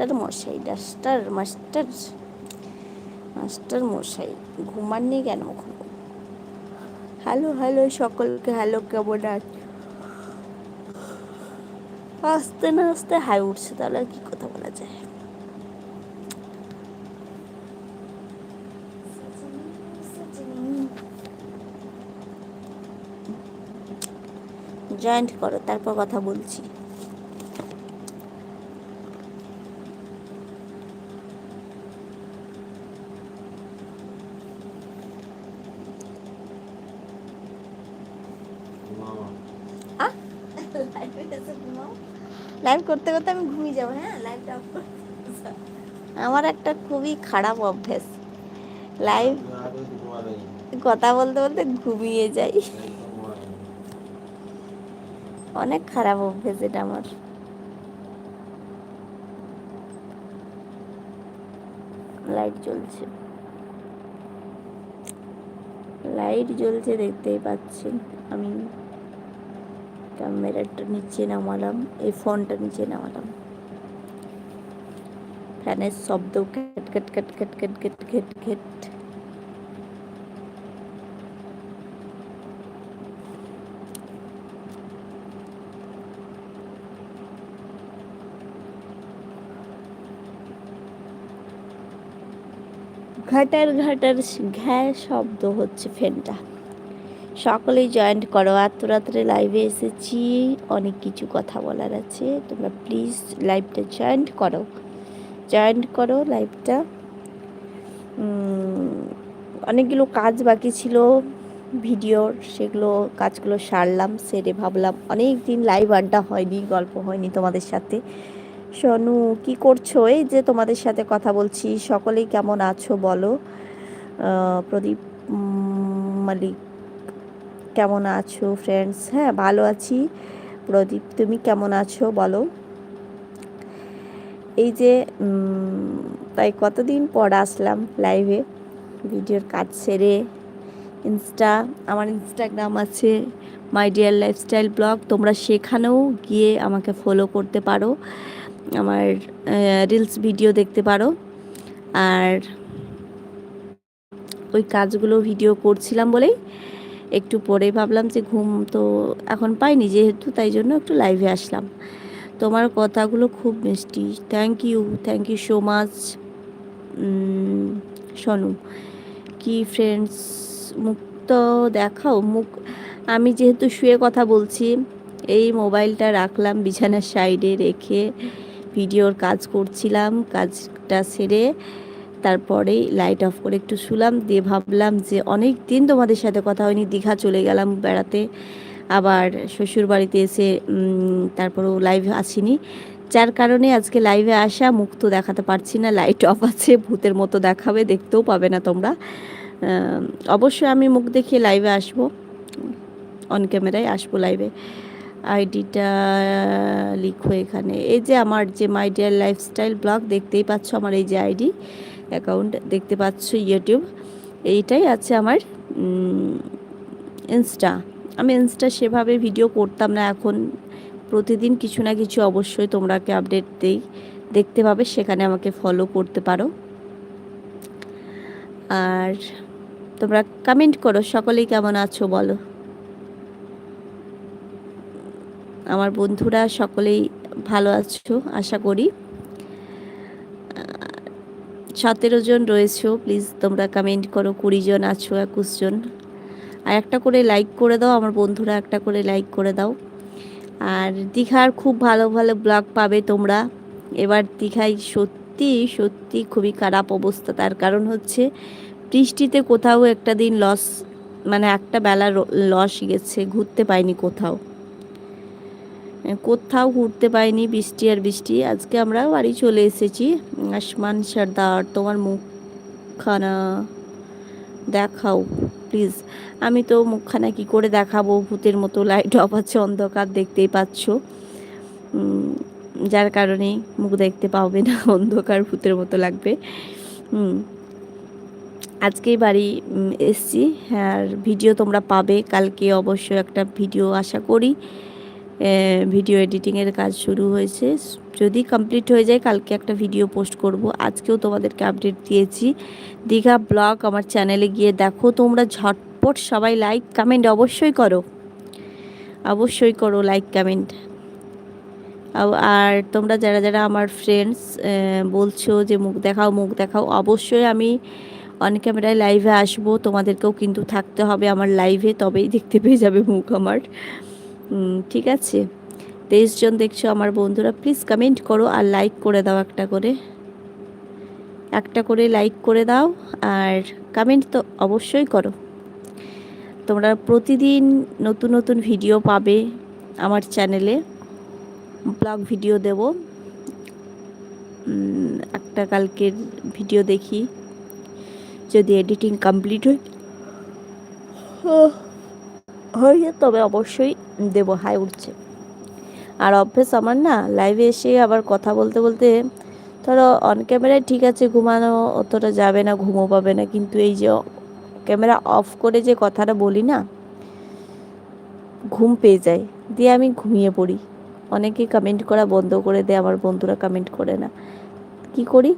Duster মশাই duster master master মশাই, ঘুমাননি কেন এখন? হ্যালো হ্যালো, সকলকে হ্যালো, কেমন আস্তে না আস্তে হাই উঠছে, তাহলে আর কি কথা বলা যায়? জয়েন্ট করো, তারপর কথা বলছি। লাইভ করতে করতে আমি ঘুমিয়ে যাব হ্যাঁ? লাইভটা আমার একটা খুবই খারাপ অভ্যেস। লাইভ কথা বলতে বলতে ঘুমিয়ে যাই। অনেক খারাপ অভ্যেস এটা আমার। লাইট জ্বলছে। লাইট জ্বলছে দেখতেই পাচ্ছেন। আমি ক্যামেরাটা নিচে নামালাম, এই ফোনটা নিচে নামালাম। ফ্যানের শব্দ খেট খেট খেট খেট খেট খেট খেট খেট। ঘাটার ঘাটার ঘ্যা শব্দ হচ্ছে ফ্যানটা। সকলেই জয়েন্ট করো। এত রাত্রে লাইভে এসেছি। অনেক কিছু কথা বলার আছে। তোমরা প্লিজ লাইভটা জয়েন্ট করো। জয়েন্ট করো লাইভটা অনেকগুলো কাজ বাকি ছিল। ভিডিওর সেগুলো, কাজগুলো সারলাম, সেরে ভাবলাম অনেক দিন লাইভ আড্ডা হয়নি, গল্প হয়নি তোমাদের সাথে। সোনু, কি করছ? এই যে তোমাদের সাথে কথা বলছি, সকলেই কেমন আছো বলো? প্রদীপ মালিক কেমন আছো ফ্রেন্ডস হ্যাঁ ভালো আছি। প্রদীপ, তুমি কেমন আছো বলো? এই যে তাই কতদিন পর আসলাম লাইভে ভিডিওর কাজ সেরে ইনস্টা আমার ইনস্টাগ্রাম আছে মাই ডিয়ার লাইফস্টাইল ব্লগ তোমরা সেখানেও গিয়ে আমাকে ফলো করতে পারো। আমার রিলস ভিডিও দেখতে পারো। আর ওই কাজগুলো ভিডিও করছিলাম বলেই একটু পরে ভাবলাম যে ঘুম তো এখন পাইনি যেহেতু, তাই জন্য একটু লাইভে আসলাম। তোমার কথাগুলো খুব মিষ্টি। Thank you thank you so much শোনু, কি ফ্রেন্ডস মুখ তো দেখাও, মুখ, আমি যেহেতু শুয়ে কথা বলছি, এই মোবাইলটা রাখলাম বিছানার সাইডে রেখে, ভিডিওর কাজ করছিলাম, কাজটা সেরে তারপরেই লাইট অফ করে একটু শুলাম, দিয়ে ভাবলাম যে অনেক দিন তোমাদের সাথে কথা হয়নি, দীঘা চলে গেলাম বেড়াতে। আবার শ্বশুর বাড়িতে এসে তারপরও লাইভ আসিনি। যার কারণে আজকে লাইভে আসা, মুখ তো দেখাতে পারছি না লাইট অফ আছে, ভূতের মতো দেখাবে, দেখতেও পাবে না তোমরা। অবশ্যই আমি মুখ দেখিয়ে লাইভে আসব অন ক্যামেরায় আসব লাইভে আইডিটা লিখো এখানে। এই যে আমার যে মাই ডিয়ার লাইফস্টাইল ব্লগ দেখতেই পাচ্ছ আমার এই যে আইডি অ্যাকাউন্ট দেখতে পাচ্ছ ইউটিউব। এইটাই আছে আমার ইনস্টা। আমি ইনস্টা সেভাবে ভিডিও করতাম না, এখন প্রতিদিন কিছু না কিছু অবশ্যই তোমরাকে আপডেট দেই, দেখতে পাবে, সেখানে আমাকে ফলো করতে পারো। আর তোমরা কমেন্ট করো, সকলেই কেমন আছো বলো? আমার বন্ধুরা সকলেই ভালো আছো, আশা করি। সতেরো জন রয়েছো প্লিজ তোমরা কমেন্ট করো, কুড়ি জন আছো, একুশ জন। আর একটা করে লাইক করে দাও, আমার বন্ধুরা একটা করে লাইক করে দাও। আর দীঘার খুব ভালো ভালো ব্লগ পাবে তোমরা। এবার দীঘায় সত্যি সত্যি খুবই খারাপ অবস্থা। তার কারণ হচ্ছে, বৃষ্টিতে কোথাও একটা দিন লস মানে একটা বেলা লস গেছে, ঘুরতে পাইনি কোথাও। কোথাও ঘুরতে পাইনি, বৃষ্টি আর বৃষ্টি। আজকে আমরা বাড়ি চলে এসেছি। আসমান সর্দার, তোমার মুখখানা দেখাও প্লিজ আমি তো মুখখানা কি করে দেখাবো? ভূতের মতো লাইট অফ আছে, অন্ধকার দেখতেই পাচ্ছ। যার কারণে মুখ দেখতে পাবে না, অন্ধকার ভূতের মতো লাগবে। হুম আজকেই বাড়ি এসছি। আর ভিডিও তোমরা পাবে। কালকে অবশ্যই একটা ভিডিও আশা করি। ভিডিও এডিটিংয়ের কাজ শুরু হয়েছে। যদি কমপ্লিট হয়ে যায়, কালকে একটা ভিডিও পোস্ট করব। আজকেও তোমাদেরকে আপডেট দিয়েছি। দীঘা ব্লগ আমার চ্যানেলে গিয়ে দেখো, তোমরা ঝটপট সবাই লাইক কমেন্ট অবশ্যই করো। অবশ্যই করো লাইক কমেন্ট আর তোমরা যারা যারা আমার ফ্রেন্ডস বলছো যে মুখ দেখাও মুখ দেখাও, অবশ্যই আমি অন ক্যামেরায় লাইভে আসব। তোমাদেরকেও কিন্তু থাকতে হবে আমার লাইভে তবেই দেখতে পেয়ে যাবে মুখ আমার। ঠিক আছে। তেইশ জন দেখছ আমার বন্ধুরা প্লিজ কমেন্ট করো আর লাইক করে দাও একটা করে। একটা করে লাইক করে দাও আর কমেন্ট তো অবশ্যই করো। তোমরা প্রতিদিন নতুন নতুন ভিডিও পাবে আমার চ্যানেলে ব্লগ ভিডিও দেব। একটা কালকের ভিডিও দেখি। যদি এডিটিং কমপ্লিট হয়। হয়ে তবে অবশ্যই দেব হাই উঠছে আর অভ্যেস আমার না লাইভে এসে আবার কথা বলতে বলতে, ধরো অন ক্যামেরায় ঠিক আছে ঘুমানো অতটা যাবে না ঘুমো পাবে না, কিন্তু এই যে ক্যামেরা অফ করে যে কথাটা বলি না, ঘুম পেয়ে যায়। দিয়ে আমি ঘুমিয়ে পড়ি। অনেকে কমেন্ট করা বন্ধ করে দেয়, আমার বন্ধুরা কমেন্ট করে না। কি করি?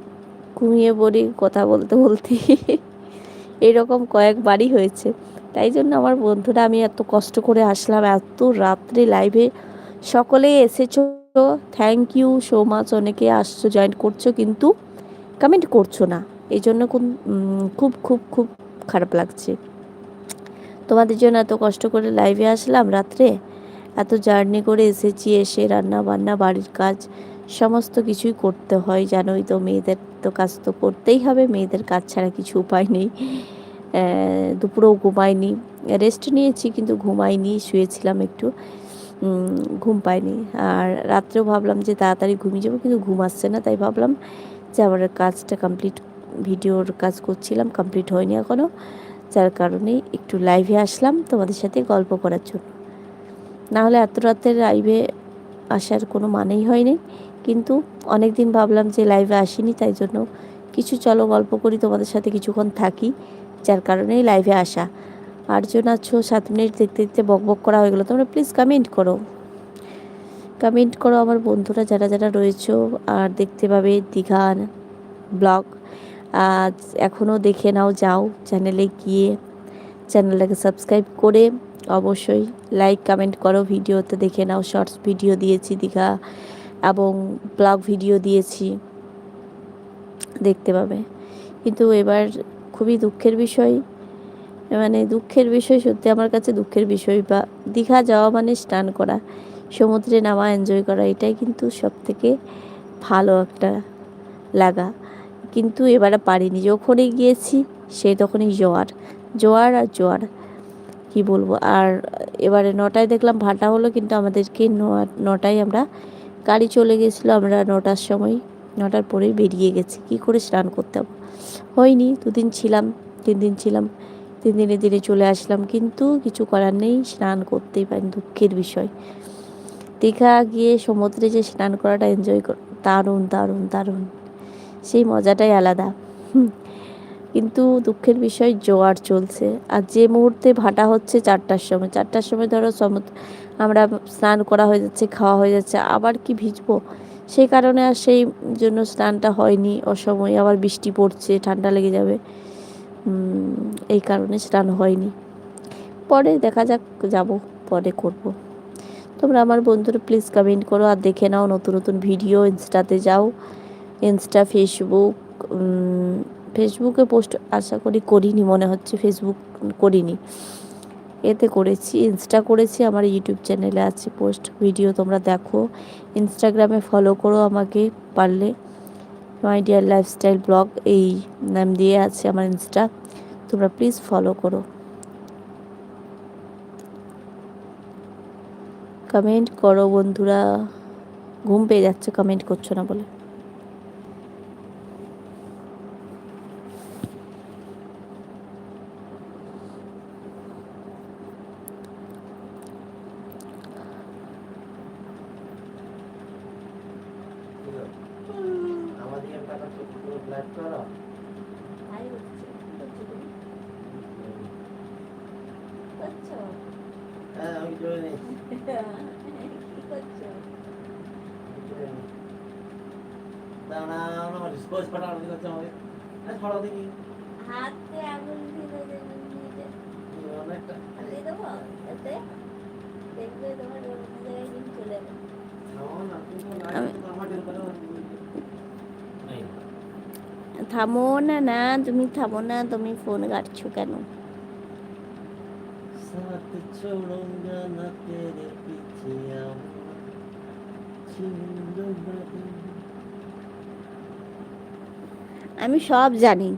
ঘুমিয়ে পড়ি, কথা বলতে বলতে। এরকম কয়েকবারই হয়েছে। তাই জন্য আমার বন্ধুরা, আমি এত কষ্ট করে আসলাম, এত রাত্রে লাইভে সকলে এসেছ থ্যাংক ইউ সো মাচ অনেকে আসছো জয়েন করছ, কিন্তু কমেন্ট করছ না। এই জন্য খুব খুব খুব খারাপ লাগছে। তোমাদের জন্য এত কষ্ট করে লাইভে আসলাম রাত্রে। এত জার্নি করে এসেছি, এসে রান্না বান্না, বাড়ির কাজ, সমস্ত কিছুই করতে হয়। জানোই তো, মেয়েদের তো কাজ তো করতেই হবে, মেয়েদের কাজ ছাড়া কিছু উপায় নেই। দুপুরেও ঘুমাইনি। রেস্ট নিয়েছি কিন্তু ঘুমাইনি, শুয়েছিলাম একটু। ঘুম পাইনি। আর রাত্রেও ভাবলাম যে তাড়াতাড়ি ঘুমিয়ে যাব, কিন্তু ঘুম আসছে না। তাই ভাবলাম যে আমার কাজটা কমপ্লিট ভিডিওর কাজ করছিলাম কমপ্লিট হয়নি এখনও যার কারণে একটু লাইভে আসলাম তোমাদের সাথে গল্প করার জন্য। নাহলে এত রাতে লাইভে আসার কোনো মানেই হয়নি। কিন্তু অনেক দিন ভাবলাম যে লাইভে আসিনি, তাই জন্য কিছু চলো গল্প করি, তোমাদের সাথে কিছুক্ষণ থাকি। যার কারণেই লাইভে আসা। আটজন আছো, সাত মিনিট দেখতে দেখতে বক বক করা হয়ে গেলো। তোমরা প্লিজ কমেন্ট করো। কমেন্ট করো আমার বন্ধুরা যারা যারা রয়েছো আর দেখতে পাবে দীঘার ব্লগ আজ এখনও দেখে নাও, যাও চ্যানেলে গিয়ে। চ্যানেলটাকে সাবস্ক্রাইব করে অবশ্যই লাইক কমেন্ট করো। ভিডিওতে দেখে নাও শর্টস ভিডিও দিয়েছি দীঘা এবং ব্লগ ভিডিও দিয়েছি। দেখতে পাবে। কিন্তু এবার খুবই দুঃখের বিষয়। মানে দুঃখের বিষয় সত্যি আমার কাছে দুঃখের বিষয় বা দীঘা যাওয়া মানে স্নান করা, সমুদ্রে নামা এনজয় করা, এটাই কিন্তু সব থেকে ভালো একটা লাগা। কিন্তু এবারে পারিনি, যখনই গিয়েছি সে তখনই জোয়ার জোয়ার আর জোয়ার, কি বলব? আর এবারে নটায় দেখলাম ভাটা হলো, কিন্তু আমাদেরকে নটায় আমরা গাড়ি চলে গেছিল, আমরা নটার সময় নটার পরেই বেরিয়ে গেছি। কি করে স্নান করতে হবে? হয়নি, দুদিন ছিলাম, তিন দিন ছিলাম, তিন দিনে দিনে চলে আসলাম, কিন্তু কিছু করার নেই, স্নান করতেই পারি দুঃখের বিষয়। দীঘা গিয়ে সমুদ্রে যে স্নান করাটা এনজয় কর, দারুণ দারুণ দারুণ। সেই মজাটাই আলাদা। কিন্তু দুঃখের বিষয় জোয়ার চলছে। আর যে মুহূর্তে ভাটা হচ্ছে চারটার সময় চারটার সময় ধরো সমুদ্র, আমরা স্নান করা হয়ে যাচ্ছে, খাওয়া হয়ে যাচ্ছে, আবার কি ভিজবো? সেই কারণে আর সেই জন্য স্নানটা হয়নি। অসময়ে আবার বৃষ্টি পড়ছে, ঠান্ডা লেগে যাবে। এই কারণে স্নান হয়নি। পরে দেখা যাক যাব, পরে করব। তোমরা আমার বন্ধুরা প্লিজ কমেন্ট করো আর দেখে নাও নতুন নতুন ভিডিও ইনস্টাতে যাও। ইনস্টা ফেসবুক ফেসবুকে পোস্ট আশা করি করিনি, মনে হচ্ছে ফেসবুক করিনি। এতে করেছি ইনস্টা করেছি, আমার ইউটিউব চ্যানেলে আছে পোস্ট ভিডিও তোমরা দেখো। ইনস্টাগ্রামে ফলো করো আমাকে পারলে। মাই ডিয়ার লাইফস্টাইল ব্লগ এই নাম দিয়ে আছে আমার ইনস্টা তোমরা প্লিজ ফলো করো। কমেন্ট করো বন্ধুরা। ঘুম পেয়ে যাচ্ছে কমেন্ট করছ না বলে হ্যাঁ আমি জয় নেই করছ দাঁড়াও না ডিসপোজ করা আমাদের কাছে আমাকে আরে ছড়াও দেখি হাতে আঙুল দিয়ে দেবেন নিজে অনেকটা দিয়ে দেবো এতে দেখবে তোমার অন্য জায়গায় কিন্তু চলে যাবে নাও না কিন্তু না আমি- কিন্তু আমার দিল করে এই থামো না না তুমি থামো না তুমি ফোন ঘাটছো কেন? साथ छोड़ूंगा ना तेरे पीछे आऊंगा छीन लूंगा दिल। আমি সব জানি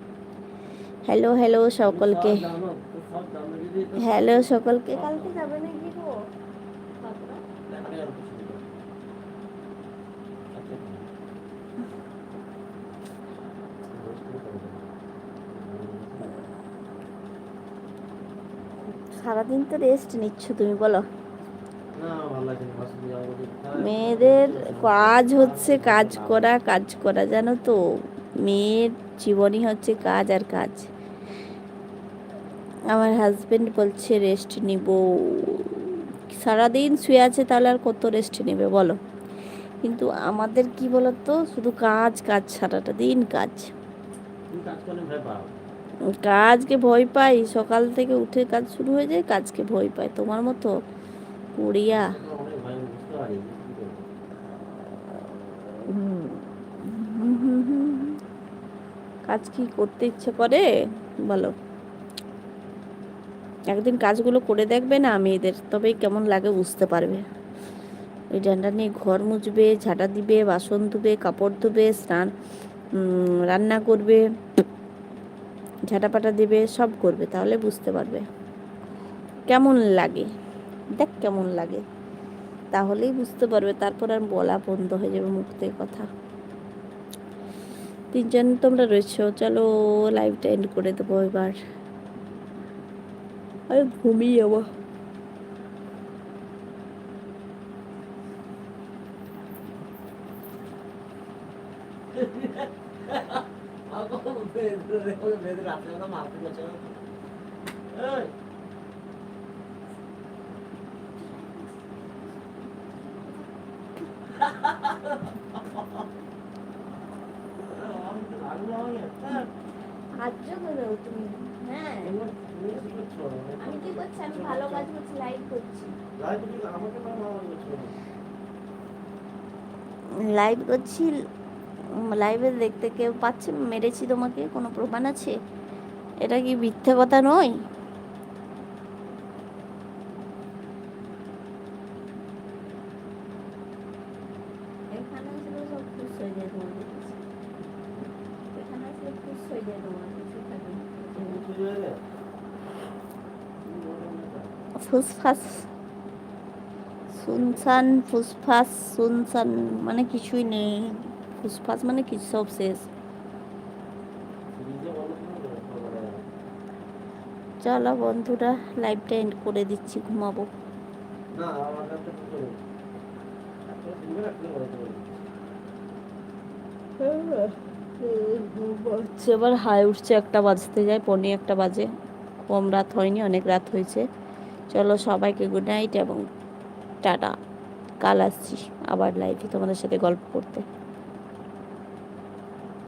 হ্যালো হ্যালো সকলকে সব জানো, তো সব জানো যদি তো- হ্যালো সকলকে কালকে যাবে না সারাদিন তো রেস্ট নিচ্ছ তুমি বলো। মেয়েদের কাজ হচ্ছে কাজ করা কাজ করা জানো তো। মেয়ের জীবনই হচ্ছে কাজ আর কাজ। আমার হাজবেন্ড বলছে রেস্ট নিব। সারাদিন শুয়ে আছে তাহলে আর কত রেস্ট নেবে বলো। কিন্তু আমাদের কি বলতো শুধু কাজ কাজ সারাটা দিন কাজ। কাজকে ভয় পাই, সকাল থেকে উঠে কাজ শুরু হয়ে যায়, কাজকে ভয় পাই। তোমার মতো কুড়িয়া। কাজ কি করতে ইচ্ছে করে? বলো। একদিন কাজগুলো করে দেখবে না মেয়েদের তবেই কেমন লাগে বুঝতে পারবে। ওই ডান্ডা নিয়ে ঘর মুছবে, ঝাঁটা দিবে, বাসন ধুবে, কাপড় ধুবে, স্নান রান্না করবে। ঝাঁটাপাটা দেবে, সব করবে, তাহলে বুঝতে পারবে। কেমন লাগে? দেখ কেমন লাগে। তাহলেই বুঝতে পারবে, তারপর আর বলা বন্ধ হয়ে যাবে থেকে কথা। তিনজন তোমরা রয়েছো, চলো লাইভটা এন্ড করে দেবো এবার। আমি ঘুমিয়ে যাব আমাকে বেঁধে- বেঁধে রাত্রেবেলা মারতে গেছে। আমি কি আমি কি করছি আমি ভালো কাজ করছি লাইভ করছ। লাইভ করছি লাইভে দেখতে কেউ পাচ্ছে? মেরেছি তোমাকে? কোনো প্রমাণ আছে? এটা কি মিথ্যে কথা নয়। ফুসফাস। শুনশান ফুসফাস শুনশান মানে কিছুই নেই। ফুসফাস মানে কিছু সব শেষ। চলো বন্ধুরা লাইভটা এন্ড করে দিচ্ছি ঘুমাবো। এবার হাই উঠছে একটা বাজতে যায় পনে একটা বাজে। কম রাত হয়নি অনেক রাত হয়েছে। চলো সবাইকে গুড নাইট এবং টাটা। কাল আসছি আবার লাইভে তোমাদের সাথে গল্প করতে।